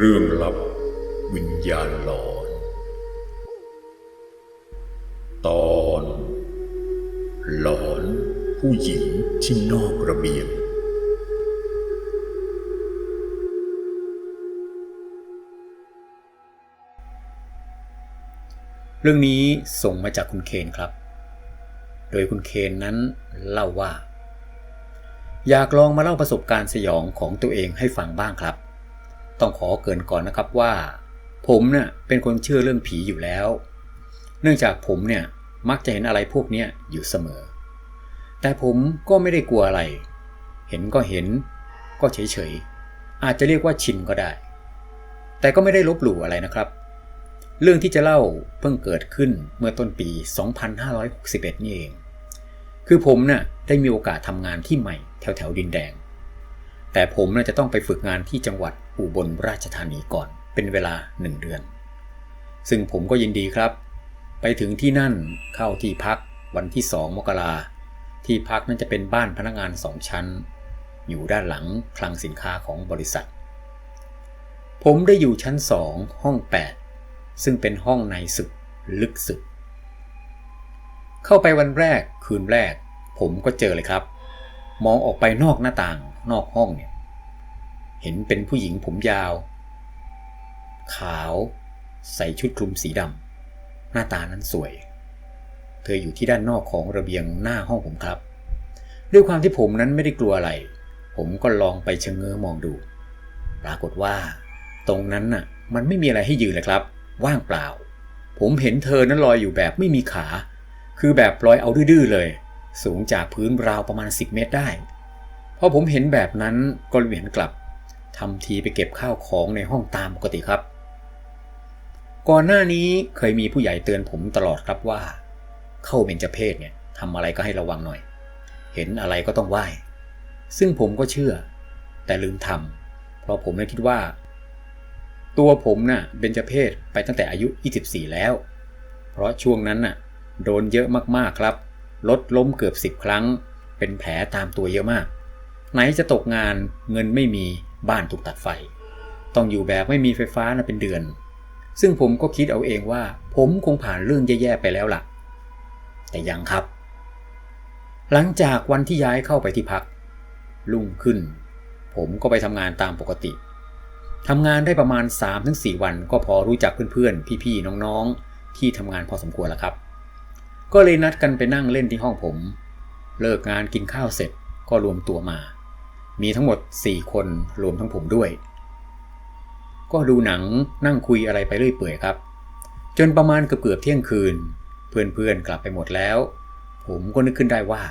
เรื่องลับวิญญาณหลอน ตอนหลอนผู้หญิงที่นอกระเบียง เรื่องนี้ส่งมาจากคุณเคนครับ โดยคุณเคนนั้นเล่าว่า อยากลองมาเล่าประสบการณ์สยองของตัวเองให้ฟังบ้างครับ ต้องขอเกินก่อนนะครับว่า ผมเนี่ยเป็นคนเชื่อเรื่องผีอยู่แล้ว เนื่องจากผมเนี่ยมักจะเห็นอะไรพวกนี้อยู่เสมอ แต่ผมก็ไม่ได้กลัวอะไร เห็นก็เห็น ก็เฉยๆ อาจจะเรียกว่าชินก็ได้ แต่ก็ไม่ได้ลบหลู่อะไรนะครับ เรื่องที่จะเล่าเพิ่งเกิดขึ้นเมื่อต้นปี 2561 นี่เอง คือผมน่ะได้มีโอกาสทำงานที่ใหม่แถวแถวๆดินแดง แต่ผมน่ะจะต้องไปฝึกงานที่จังหวัดอุบลราชธานีก่อน เป็นเวลาหนึ่งเดือน ซึ่งผมก็ยินดีครับ ไปถึงที่นั่นเข้าที่พักวันที่ 2 มกราที่พักนั้นจะเป็นบ้านพนักงานสองชั้น อยู่ด้านหลังคลังสินค้าของบริษัท ผมได้อยู่ชั้น2ห้อง 8 ซึ่งเป็นห้องในสุดลึกสุด เข้าไปวันแรกคืนแรก ผมก็เจอเลยครับ มองออกไปนอกหน้าต่าง นอกห้องเนี่ยเห็นเป็นผู้หญิงผมยาว ขาวใส่ชุดคลุมสีดำหน้าตานั้นสวย เธออยู่ที่ด้านนอกของระเบียงหน้าห้องผมครับ ด้วยความที่ผมนั้นไม่ได้กลัวอะไร ผมก็ลองไปชะเง้อมองดู ปรากฏว่า ตรงนั้นน่ะ มันไม่มีอะไรให้ยืนเลยครับ ว่างเปล่า ผมเห็นเธอนั้นลอยอยู่แบบไม่มีขา คือแบบลอยเอาดื้อๆเลย สูงจากพื้นราวประมาณ 10 เมตรได้ พอผมเห็นแบบนั้นก็เหวียนกลับทำทีไปเก็บข้าวของในห้องตามปกติครับ ก่อนหน้านี้เคยมีผู้ใหญ่เตือนผมตลอดครับว่า เข้าเบญจเพศเนี่ยทำอะไรก็ให้ระวังหน่อย เห็นอะไรก็ต้องไหว้ ซึ่งผมก็เชื่อ แต่ลืมทำเพราะผมไม่คิดว่า ตัวผมน่ะเบญจเพศไปตั้งแต่อายุ 24 แล้ว เพราะช่วงนั้นน่ะโดนเยอะมากๆครับรถล้มเกือบ 10 ครั้ง เป็นแผลตามตัวเยอะมาก ไหนจะตกงานเงินไม่มีบ้านถูกตัดไฟ ต้องอยู่แบบไม่มีไฟฟ้านะเป็นเดือน ซึ่งผมก็คิดเอาเองว่า ผมคงผ่านเรื่องแย่ๆไปแล้วล่ะ แต่ยังครับ หลังจากวันที่ย้ายเข้าไปที่พักรุ่งขึ้น ผมก็ไปทำงานตามปกติทำงานได้ประมาณ 3-4 วันก็พอรู้จักเพื่อนๆ พี่ๆ น้องๆ ที่ทำงานพอสมควรแล้วครับ ก็เลยนัดกันไปนั่งเล่นที่ห้องผม เลิกงานกินข้าวเสร็จก็รวมตัวมา มีทั้งหมด 4 คนรวมทั้งผมด้วย ก็ดูหนังนั่งคุยอะไรไปเรื่อยเปื่อยครับ จนประมาณเกือบๆเที่ยงคืน เพื่อนๆกลับไปหมดแล้ว ผมก็นึกขึ้นได้ว่า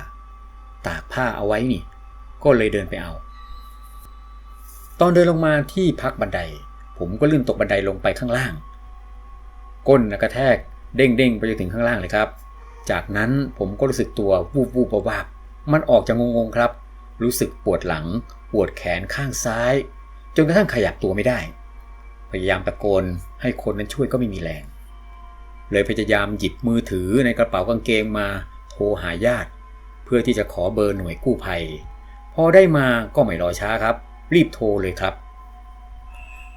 ตากผ้าเอาไว้นี่ ก็เลยเดินไปเอา ตอนเดินลงมาที่พักบันได ผมก็ลื่นตกบันไดลงไปข้างล่าง ก้นกระแทกเด้งเด้งๆไปจนถึงข้างล่างเลยครับ จากนั้นผมก็รู้สึกตัววูบวูบวาบมันออกจากงงๆครับ รู้สึกปวดหลัง ปวดแขนข้างซ้าย จนกระทั่งขยับตัวไม่ได้ พยายามตะโกนให้คนนั้นช่วยก็ไม่มีแรง เลยพยายามหยิบมือถือในกระเป๋ากางเกงมาโทรหาญาติ เพื่อที่จะขอเบอร์หน่วยกู้ภัย พอได้มาก็ไม่รอช้าครับ รีบโทรเลยครับ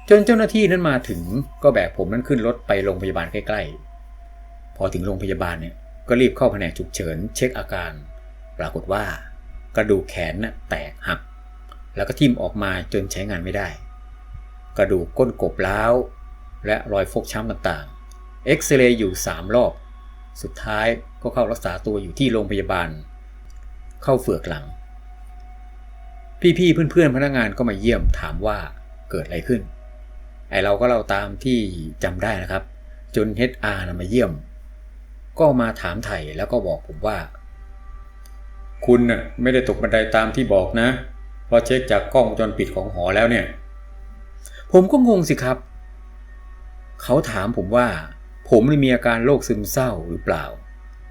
จนเจ้าหน้าที่นั้นมาถึงก็แบกผมนั้นขึ้นรถไปโรงพยาบาลใกล้ ๆ พอถึงโรงพยาบาลเนี่ยก็รีบเข้าแผนกฉุกเฉินเช็คอาการ ปรากฏว่า กระดูกแขนน่ะแตกหัก แล้วก็ทิ่มออกมาจนใช้งานไม่ได้ กระดูกก้นกบล้าวและรอยฟกช้ำต่างๆ เอ็กซเรย์อยู่ 3 รอบ สุดท้ายก็เข้ารักษาตัวอยู่ที่โรงพยาบาล เข้าเฝือกหลัง พี่ๆเพื่อนๆพนักงานก็มาเยี่ยมถามว่าเกิดอะไรขึ้น ไอเราก็เล่าตามที่จำได้นะครับ จน HR นะมาเยี่ยม ก็มาถามไถ่แล้วก็บอกผมว่า คุณน่ะไม่ได้ตกบันไดตามที่บอกนะพราะเช็คจากกล้องวงจรปิดของหอแล้วเนี่ย ผมก็งงสิครับ เขาถามผมว่า ผมมีอาการโรคซึมเศร้าหรือเปล่า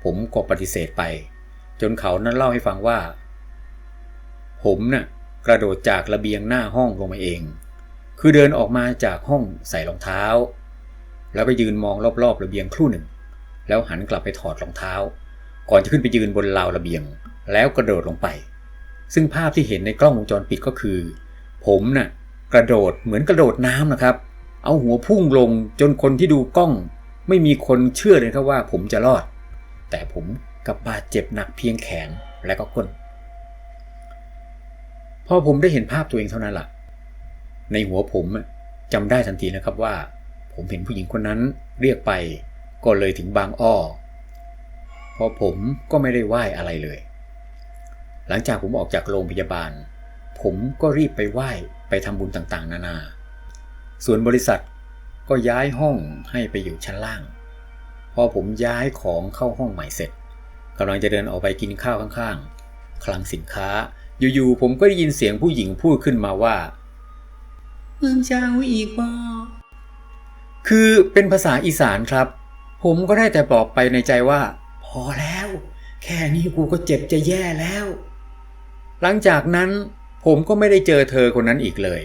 ผมก็ปฏิเสธไป จนเขานั้นเล่าให้ฟังว่า ผมน่ะกระโดดจากระเบียงหน้าห้องลงมาเอง คือเดินออกมาจากห้องใส่รองเท้า แล้วไปยืนมองรอบๆระเบียงครู่หนึ่ง แล้วหันกลับไปถอดรองเท้า ก่อนจะขึ้นไปยืนบนราวระเบียง แล้วกระโดดลงไป ซึ่งภาพที่เห็นในกล้องวงจรปิดก็คือ ผมน่ะกระโดดเหมือนกระโดดน้ำนะครับ เอาหัวพุ่งลงจนคนที่ดูกล้อง ไม่มีคนเชื่อเลยครับว่าผมจะรอด แต่ผมกับบาดเจ็บหนักเพียงแขนและก็ก้นพอผมได้เห็นภาพตัวเองเท่านั้นล่ะ ในหัวผมจำได้ทันทีนะครับว่า ผมเห็นผู้หญิงคนนั้นเรียกไปก็เลยถึงบางอ้อพราะผมก็ไม่ได้ไหว้อะไรเลย หลังจากผมออกจากโรงพยาบาล ผมก็รีบไปไหว้ไปทำบุญต่างๆ นานา ส่วนบริษัทก็ย้ายห้องให้ไปอยู่ชั้นล่าง พอผมย้ายของเข้าห้องใหม่เสร็จกำลังจะเดินออกไปกินข้าวข้างๆ คลังสินค้า อยู่ๆผมก็ได้ยินเสียงผู้หญิงพูดขึ้นมาว่ามึงจะเอาอีกบ่คือเป็นภาษาอีสานครับ ผมก็ได้แต่บอกไปในใจว่า พอแล้ว แค่นี้กูก็เจ็บจะแย่แล้ว หลังจากนั้นผมก็ไม่ได้เจอเธอคนนั้นอีกเลย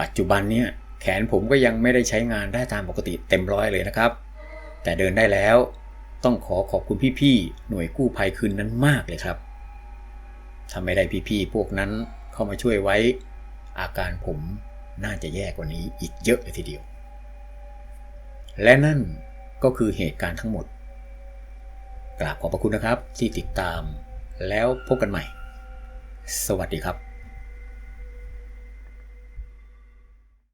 ปัจจุบันเนี่ยแขนผมก็ยังไม่ได้ใช้งานได้ตามปกติเต็มร้อยเลยนะครับ แต่เดินได้แล้วต้องขอขอบคุณพี่ๆหน่วยกู้ภัยคืนนั้นมากเลยครับถ้าไม่ได้พี่ๆพวกนั้นเข้ามาช่วยไว้ อาการผมน่าจะแย่กว่านี้อีกเยอะเลยทีเดียว และนั่นก็คือเหตุการณ์ทั้งหมด กราบขอบพระคุณนะครับที่ติดตามแล้วพบกันใหม่ สวัสดีครับ